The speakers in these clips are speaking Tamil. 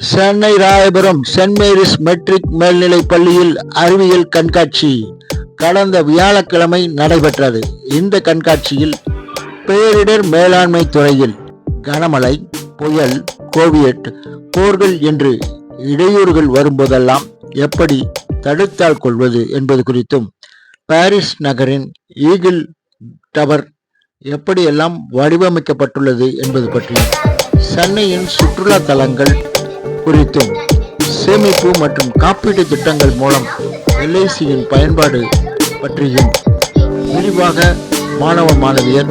Chennai Royapuram saint Mary's matric மேல்நிலைப் பள்ளியில் அறிவியல் கண்காட்சி. கடந்த வியாழக்கிழமை நடைபெற்றது. இந்த கண்காட்சியில் பேரிடர் மேலாண்மை துறையில் கனமழை புயல் கோவியட் போர்கள் என்று இடையூறுகள் வரும்போதெல்லாம் எப்படி தடுத்தால் கொள்வது என்பது குறித்தும் பாரிஸ் நகரின் ஈகிள் டவர் எப்படியெல்லாம் வடிவமைக்கப்பட்டுள்ளது என்பது பற்றியும் சென்னையின் சுற்றுலா தலங்கள் குறித்தும் சேமிப்பு மற்றும் காப்பீட்டுத் திட்டங்கள் மூலம் எல்ஐசியின் பயன்பாடு பற்றியும் விரிவாக மாணவ மாணவியர்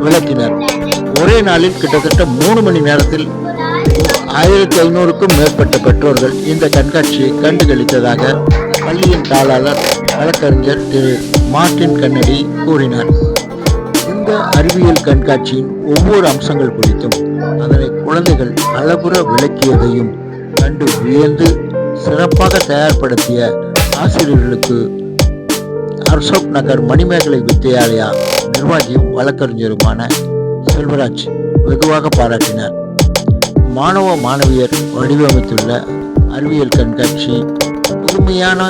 விளக்கினர். ஒரே நாளில் கிட்டத்தட்ட மூணு மணி நேரத்தில் ஆயிரத்தி ஐநூறுக்கும் மேற்பட்ட பெற்றோர்கள் இந்த கண்காட்சியை கண்டுகளித்ததாக பள்ளியின் தாளாளர் வழக்கறிஞர் திரு மார்டின் கன்னடி கூறினார். இந்த அறிவியல் கண்காட்சியின் ஒவ்வொரு அம்சங்கள் குறித்தும் அதனை குழந்தைகள் அளவுற விளக்கியதையும் கண்டு வியந்து சிறப்பாக தயார்படுத்திய ஆசிரியர்களுக்கு அசோக் நகர் மணிமேகலை வித்தியாலயா நிர்வாகியும் வழக்கறிஞருமான செல்வராஜ் வெகுவாக பாராட்டினார். மாணவ மாணவியர் வடிவமைத்துள்ள அறிவியல் கண்காட்சி புதுமையான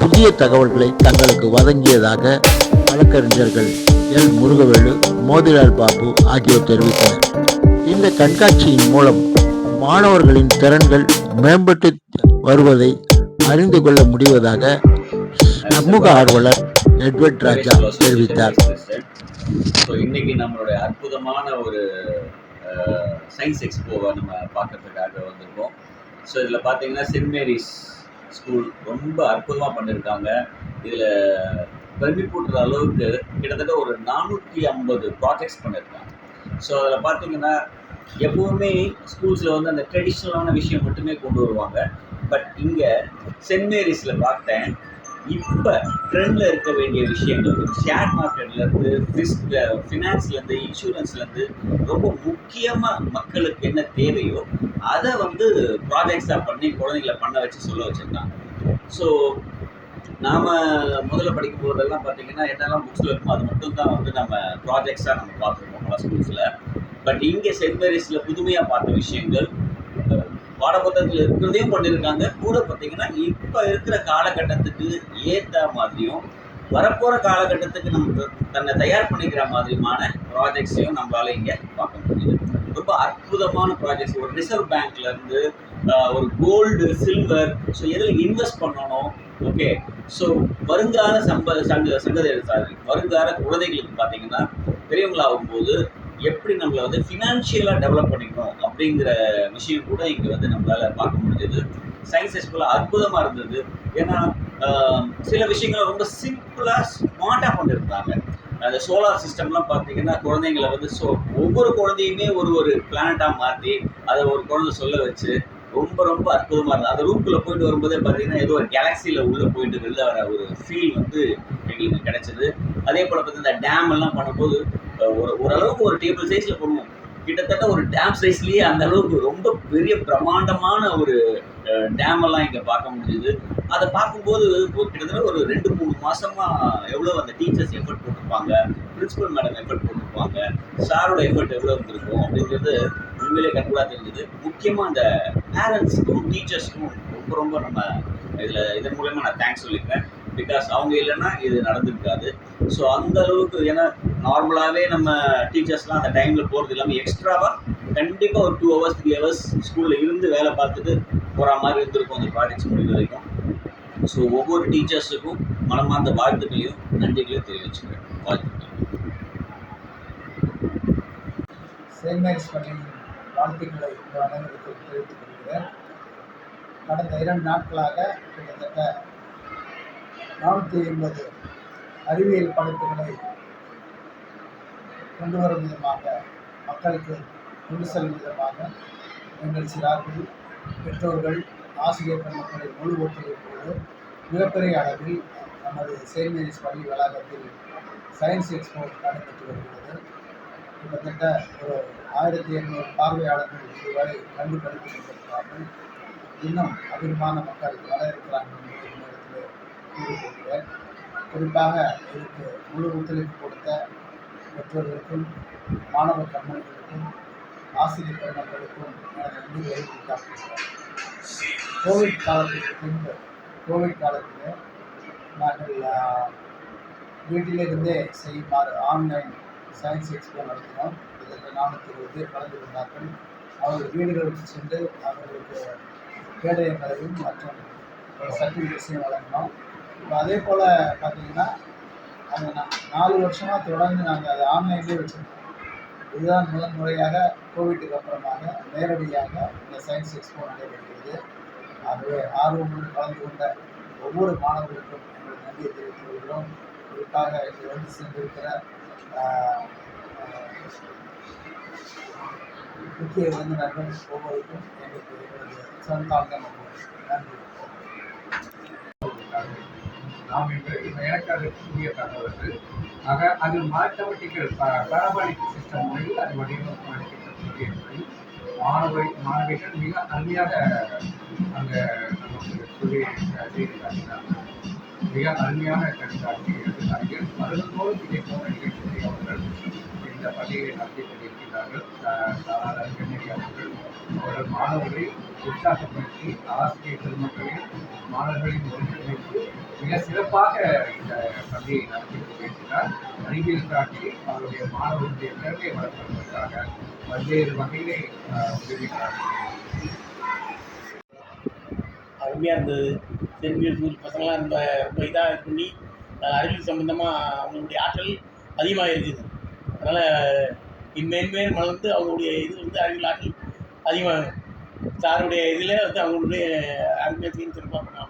புதிய தகவல்களை தங்களுக்கு வழங்கியதாக வழக்கறிஞர்கள் எல். முருகவேலு மோதிலால் பாபு ஆகியோர் தெரிவித்தனர். இந்த கண்காட்சியின் மூலம் மாணவர்களின் திறன்கள் மேம்பட்டு வருவதை அறிந்து கொள்ள முடிவதாக சமூக ஆர்வலர் எட்வர்ட் ராஜா தெரிவித்தார். ஸோ இன்னைக்கு நம்மளுடைய அற்புதமான ஒரு சயின்ஸ் எக்ஸ்போவை நம்ம பார்க்கறதுக்காக வந்திருக்கோம். ஸோ இதில் பார்த்தீங்கன்னா சென்ட் மேரிஸ் ஸ்கூல் ரொம்ப அற்புதமாக பண்ணியிருக்காங்க இதில் பிரமிப்பூட்டுற அளவுக்கு கிட்டத்தட்ட ஒரு நானூற்றி ஐம்பது ப்ராஜெக்ட்ஸ் பண்ணியிருக்காங்க ஸோ அதில் பார்த்தீங்கன்னா எப்போவுமே ஸ்கூல்ஸில் வந்து அந்த ட்ரெடிஷ்னலான விஷயம் மட்டுமே கொண்டு வருவாங்க. பட் இங்கே சென்ட் மேரிஸில் பார்த்தேன். இப்போ ட்ரெண்டில் இருக்க வேண்டிய விஷயங்கள் ஷேர் மார்க்கெட்லேருந்து ரிஸ்க் ஃபினான்ஸ்லேருந்து இன்சூரன்ஸ்லேருந்து ரொம்ப முக்கியமாக மக்களுக்கு என்ன தேவையோ அதை வந்து ப்ராஜெக்ட்ஸாக பண்ணி குழந்தைங்களை பண்ண வச்சு சொல்ல வச்சுருக்காங்க. ஸோ நாம் முதல்ல படிக்கும் போதெல்லாம் பார்த்தீங்கன்னா என்னெல்லாம் புக்ஸில் இருக்குமோ அது மட்டும் தான் வந்து நம்ம ப்ராஜெக்ட்ஸாக நம்ம பார்த்துருப்போம் பல ஸ்கூல்ஸில் பட் இங்கே சென்ட் மேரிஸில் புதுமையாக பார்த்த விஷயங்கள் பாடப்புத்தகத்தில் இருக்கிறதையும் பண்ணியிருக்காங்க. கூட பார்த்தீங்கன்னா இப்போ இருக்கிற காலகட்டத்துக்கு ஏற்ற மாதிரியும் வரப்போகிற காலகட்டத்துக்கு நம்ம தன்னை தயார் பண்ணிக்கிற மாதிரியான ப்ராஜெக்ட்ஸையும் நம்மளால இங்கே பார்க்க முடியுது. ரொம்ப அற்புதமான ப்ராஜெக்ட்ஸ் ஒரு ரிசர்வ் பேங்க்ல இருந்து ஒரு கோல்டு சில்வர் ஸோ எதில் இன்வெஸ்ட் பண்ணணும் ஓகே ஸோ வருங்கால சம்ப சங்க சங்கதி சாரி வருங்கால குழந்தைகளுக்கு பார்த்தீங்கன்னா பெரியவங்களாகும்போது எப்படி நம்மளை வந்து ஃபினான்ஷியலாக டெவலப் பண்ணிக்கணும் அப்படிங்கிற விஷயம் கூட இங்கே வந்து நம்மளால் பார்க்க முடிஞ்சது. சயின்ஸ் எக்ஸ்போல அற்புதமாக இருந்தது. ஏன்னா சில விஷயங்களை ரொம்ப சிம்பிளாக ஸ்மார்ட்டாக கொண்டு இருந்தாங்க. அந்த சோலார் சிஸ்டம்லாம் பார்த்தீங்கன்னா குழந்தைங்களை வந்து ஸோ ஒவ்வொரு குழந்தையுமே ஒரு ஒரு பிளானட்டாக மாற்றி அதை ஒரு குழந்தை சொல்ல வச்சு ரொம்ப ரொம்ப அற்புதமாக இருந்தது. அந்த ரூம்குள்ளே போயிட்டு வரும்போதே பார்த்தீங்கன்னா ஏதோ ஒரு கேலக்சியில் உள்ளே போயிட்டு வெளில வர ஒரு ஃபீல் வந்து எங்களுக்கு கிடைச்சது. அதே போல் பார்த்தீங்கன்னா டேம் எல்லாம் பண்ணும்போது ஒரு ஓரளவுக்கு ஒரு டேபிள் சைஸில் பண்ணுவோம் கிட்டத்தட்ட ஒரு டேம் சைஸ்லேயே அந்த அளவுக்கு ரொம்ப பெரிய பிரம்மாண்டமான ஒரு டேம் எல்லாம் இங்கே பார்க்க முடியுது அதை பார்க்கும்போது கிட்டத்தட்ட ஒரு ரெண்டு மூணு மாசமா எவ்வளோ அந்த டீச்சர்ஸ் எஃபர்ட் போட்டிருப்பாங்க பிரின்சிபல் மேடம் எஃபர்ட் போட்டிருப்பாங்க சாரோட எஃபர்ட் எவ்வளோ இருந்திருக்கும் அப்படிங்கிறது உண்மையிலே கண்கூடாக தெரிஞ்சது. முக்கியமாக அந்த பேரண்ட்ஸுக்கும் டீச்சர்ஸ்க்கும் ரொம்ப ரொம்ப நம்ம இதில் இதன் மூலயமா நான் தேங்க்ஸ் சொல்லிக்கிறேன். பிகாஸ் அவங்க இல்லைன்னா இது நடந்திருக்காது. ஸோ அந்த அளவுக்கு ஏன்னா நார்மலாகவே நம்ம டீச்சர்ஸ்லாம் அந்த டைமில் போகிறது இல்லாமல் எக்ஸ்ட்ராவாக கண்டிப்பாக ஒரு டூ ஹவர்ஸ் த்ரீ ஹவர்ஸ் ஸ்கூலில் இருந்து வேலை பார்த்துட்டு போகிற மாதிரி இருந்திருக்கும் அந்த ப்ராஜெக்ட்ஸ் முடிவு வரைக்கும். ஸோ ஒவ்வொரு டீச்சர்ஸுக்கும் மனமார்ந்த வாழ்த்துக்களையும் நன்றிகளையும் தெரிவிச்சுக்கிறேன். வாழ்த்துக்கள். செயின்ட் பள்ளியின் வாழ்த்துக்களை இந்த அனைவருக்கும் தெரிவித்துக் கொள்கிறேன். கடந்த இரண்டு நாட்களாக கிட்டத்தட்ட நானூற்றி எண்பது அறிவியல் படைப்புகளை கொண்டு வரும் விதமாக மக்களுக்கு கொண்டு செல்லும் விதமாக எங்கள் சிறார்கள் பெற்றோர்கள் ஆசிரியர் பெருமக்களின் முழு ஒத்துழைப்போடு மிகப்பெரிய அளவில் நமது செயின்ட் மேரிஸ் பள்ளி வளாகத்தில் சயின்ஸ் எக்ஸ்போ நடைபெற்று வருகிறது. கிட்டத்தட்ட ஒரு ஆயிரத்தி எண்ணூறு பார்வையாளர்கள் இதுவரை கண்டு கழித்து கொண்டிருக்கிறார்கள் இன்னும் அதிகமான மக்கள் வர இருக்கிறார்கள் என்று நேரத்தில் கூறிக்கொள்கிறேன் குறிப்பாக இதற்கு முழு ஒத்துழைப்பு கொடுத்த பெற்றோர்களுக்கும் மாணவ கண்மணிகளுக்கும் ஆசிரியர் பெருமக்களுக்கும் எனது நன்றிகளை கோவிட் காலத்துக்கு பின்பு கோவிட் காலத்தில் நாங்கள் வீட்டிலிருந்தே செய்யுமாறு ஆன்லைன் சயின்ஸ் எக்ஸ்போ நடத்தினோம். இதில் நானூற்றி இருபது பேர் கலந்து கொண்டார்கள். அவர்கள் வீடுகளுக்கு சென்று அவர்களுக்கு கேடயங்களையும் மற்றும் சர்டிஃபிகேட்ஸையும் வழங்கினோம். இப்போ அதே போல் பார்த்தீங்கன்னா அந்த நாலு வருஷமாக தொடர்ந்து நாங்கள் அதை ஆன்லைன்லேயே வச்சுருக்கோம். இதுதான் முதன் முறையாக கோவிட்டுக்கு அப்புறமாக நேரடியாக இந்த சயின்ஸ் எக்ஸ்போ நடைபெறுகிறது ஆகவே ஆர்வமுடன் கலந்து கொண்ட ஒவ்வொரு மாணவர்களுக்கும் எங்கள் நன்றியை தெரிவித்துக் கொள்கிறோம். குறிப்பாக இங்கு வந்து சென்றிருக்கிற ஆஹ், ஆஹ், முக்கிய விருந்தினர்கள் ஒவ்வொருக்கும் எங்களுக்கு எங்களது சொந்தாங்க நன்றி. நாம் என்று எனக்கு அது புதிய தகவல் ஆக அது மேத்தமெட்டிக்கல் பேரபாலிக் சிஸ்டம் முறையில் அது வடிவமைப்பு அளிக்கப்பட்டுள்ளது என்பதை மாணவர் மாணவிகள் மிக அருமையாக அந்த நமக்கு சொல்லி செய்து காட்டினார்கள் மிக அருமையான கண்காட்சி எடுத்தார்கள். வருடந்தோறும் இதை போன்ற நிகழ்ச்சியை அவர்கள் இந்த பள்ளியை நடத்தி கொண்டிருக்கிறார்கள் அஹ், அவர்கள் மாணவர்களை உற்சாகப்படுத்தி ஆசிரியர் பெருமக்களையும் மாணவர்களின் ஒருங்கிணைப்பு மிக சிறப்பாக இந்த பள்ளியை நடத்தி கொண்டிருக்கிறார். அறிவியல் காட்சி அவருடைய மாணவர்களுடைய திறமையை வளர்ப்பதற்காக பல்வேறு வகையிலே உதவிக்கிறார்கள் அருமையாக இருந்தது. தென்னியல் ஸ்கூல் பசங்களாம் ரொம்ப ரொம்ப இதாக பண்ணி அறிவியல் சம்மந்தமாக அவங்களுடைய ஆற்றல் அதிகமாக இருக்குது அதனால் இன்மேன்மேல் மலர்ந்து அவங்களுடைய இது வந்து அறிவியல் ஆற்றல் அதிகமாக சாருடைய இதில் வந்து அவங்களுடைய அருமையாக சிறப்பாக பண்ணாங்க